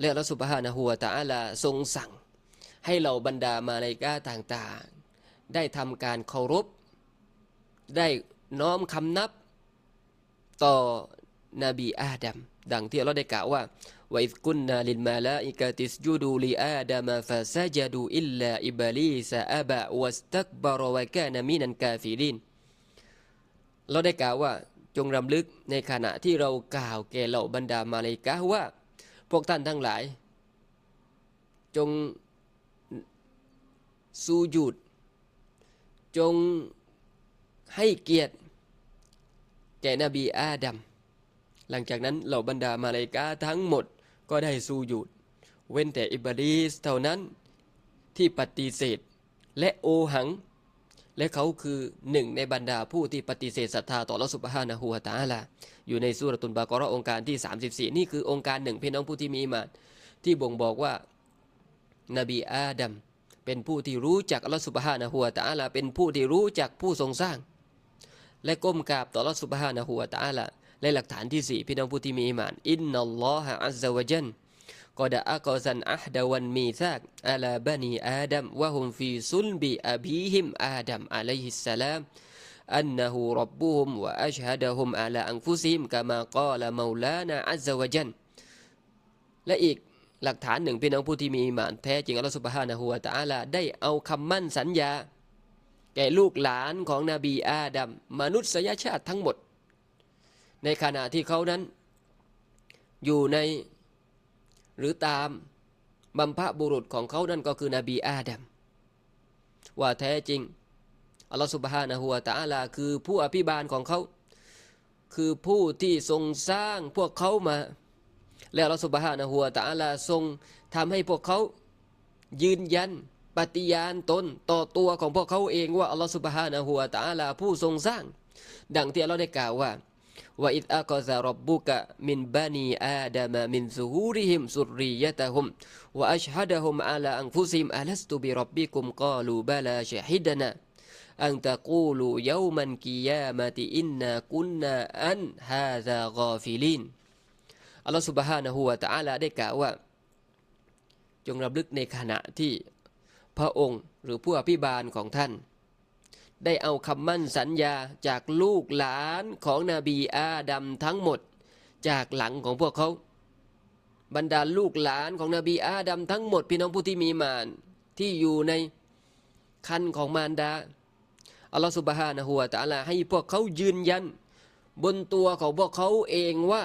และอัลลอฮฺสุบฮานะฮูวตะอลาทรงสั่ง ให้เหล่าบรรดามาลาอิกาต่างๆ ได้ทำการเคารพ ได้น้อมคำนับ ต่อนบีอาดัมดังที่เราได้กล่าวว่าว่าอิกุนนาลิลมาลาอิกาติสจูดูลีอาดัมาฟาซาจดูอิลลาอิบลีซาอับะวัสตักบารวะกานามินันกาฟิรินเราได้กล่าวว่าจงรำลึกในขณะที่เรากล่าวแก่เหล่าบรรดามาลาอิกาว่า พวกท่านทั้งหลาย จงสูญูดจงให้เกียรติ แก่นบีอาดัมหลังจากนั้นเหล่าบรรดามาลาอิกาทั้งหมดก็ได้สูญูดเว้นแต่อิบลีสเท่านั้นที่ปฏิเสธ และโอหัง และเขาคือหนึ่งในบรรดาผู้ที่ปฏิเสธศรัทธาต่อลอสุบฮานะฮูวะตาลาอยู่ในสุรตุนบากอเราะห์องค์การที่ 34 นี่คือองค์การหนึ่งพี่น้องผู้ที่มีอิมานที่บ่งบอกว่า นบีอาดัมเป็นผู้ที่รู้จักอัลลอฮฺสุบฮานะฮูวะตาลาเป็นผู้ที่รู้จักผู้ทรงสร้าง และก้มกราบต่ออัลลอฮฺสุบฮานะฮูวะตาลาและหลักฐานที่สี่พี่น้องผู้ที่มีอิมาน อินนัลลอฮะอัลซะวะจันกอดะอักอซันอัฮดะวัน มีซากอัลาบานีอาดัมวะฮุมฟีซุลบิอบีฮิมอาดัมอะลัยฮิสสลาม أنه ربهم وأشهدهم على أنفسهم كما قال مولانا عز وجل และอีกหลักฐานหนึ่งพี่น้องผู้ที่มีอิมานแท้จริงอัลลอฮฺสุบฮานะฮูวะตะอาลาได้เอาคำมั่นสัญญา แก่ลูกหลานของนบีอาดัมมนุษยชาติทั้งหมด ในขณะที่เขานั้น อยู่ใน หรือตามบัมพบุรุษของเขานั่นก็คือนบีอาดัมว่าแท้จริง อัลลอฮฺสุบฮานะฮูวะตะอาลา คือผู้อภิบาลของเขา คือผู้ที่ทรงสร้างพวกเขามา และอัลลอฮฺสุบฮานะฮูวะตะอาลาทรงทำให้พวกเขายืนยันปฏิญาณตนต่อตัวของพวกเขาเองว่าอัลลอฮฺสุบฮานะฮูวะตะอาลาผู้ทรงสร้าง ดังที่เราได้กล่าวว่า ว่าอิดอักซารับบุกะมินบานีอาดามมินซูฮูริฮิมสุริยะตะฮุมวะอัชฮะดะฮุมอาลาอันฟุซิมอัลัสตุบิรับบิกุมกาลูบาลาชะฮิดนะ อันตะกูลูยามันกิยามะติอินนากุนนาอันฮาซากอฟิลินอัลลอฮฺ سبحانه และ تعالى ได้กล่าวว่า จงรำลึกในขณะที่พระองค์หรือผู้อภิบาลของท่าน ได้เอาคำมั่นสัญญาจากลูกหลานของนบีอาดัมทั้งหมด จากหลังของพวกเขา บรรดาลูกหลานของนบีอาดัมทั้งหมด พี่น้องผู้ที่มีมานที่อยู่ในคันของมารดาอัลลอฮฺสุบฮานะฮูวะตะอาลาให้พวกเขายืนยัน บนตัวของพวกเขาเองว่า